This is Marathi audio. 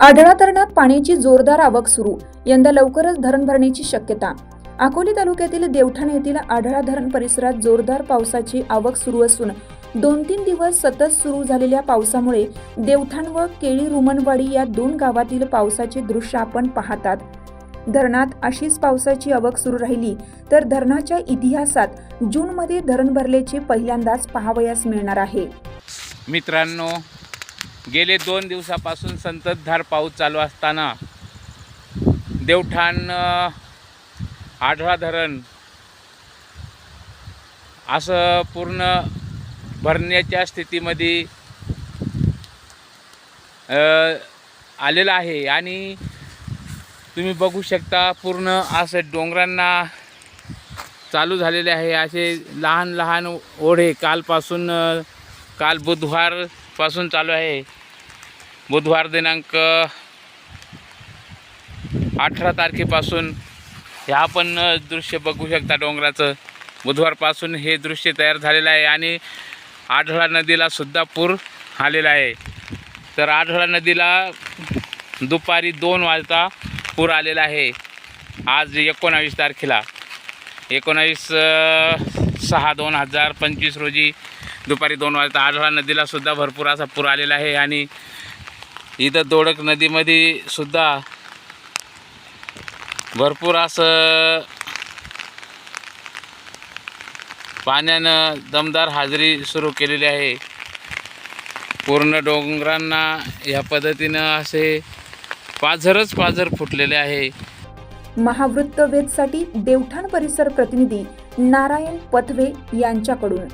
आढळा धरणात पाण्याची जोरदार आवक सुरू. यंदा लवकरच धरण भरण्याची शक्यता. अकोले तालुक्यातील देवठाण येथील आढळा धरण परिसरात जोरदार पावसाची आवक सुरू असून दोन तीन दिवस सतत सुरू झालेल्या पावसामुळे देवठाण व केळी रुमनवाडी या दोन गावातील पावसाचे दृश्य आपण पाहतात. धरणात अशीच पावसाची आवक सुरू राहिली तर धरणाच्या इतिहासात जूनमध्ये धरण भरल्याचे पहिल्यांदाच पाहावयास मिळणार आहे. मित्रांनो गेले दोन दिवसापासून संततधार पाऊस चालू असताना देवठाण आढळा धरण असं पूर्ण भरण्याच्या स्थितीमध्ये आलेलं आहे. आणि तुम्ही बघू शकता पूर्ण असं डोंगरांना चालू झालेले आहे. असे लहान लहान ओढे कालपासून काल बुधवार पासून चालू आहे. बुधवार दिनांक अठरा तारखेपासून ह्या आपण दृश्य बघू शकता डोंगराचं. बुधवारपासून हे दृश्य तयार झालेलं आहे आणि आढळा नदीला सुद्धा पूर आलेला आहे. तर आढळा नदीला दुपारी दोन वाजता पूर आलेला आहे. आज एकोणावीस तारखेला. एकोणावीस सहा दोन हजार पंचवीस रोजी दुपारी दोन वाजता आढळा नदीला सुद्धा भरपूर असा पूर आलेला आहे आणि इथं दोडक नदीमध्ये सुद्धा भरपूर असं पाण्यानं दमदार हाजरी सुरू केलेली आहे. पूर्ण डोंगरांना ह्या पद्धतीनं असे पाझरच पाझर फुटलेले आहे. महावृत्तवेधसाठी देवठाण परिसर प्रतिनिधी नारायण पथवे यांच्याकडून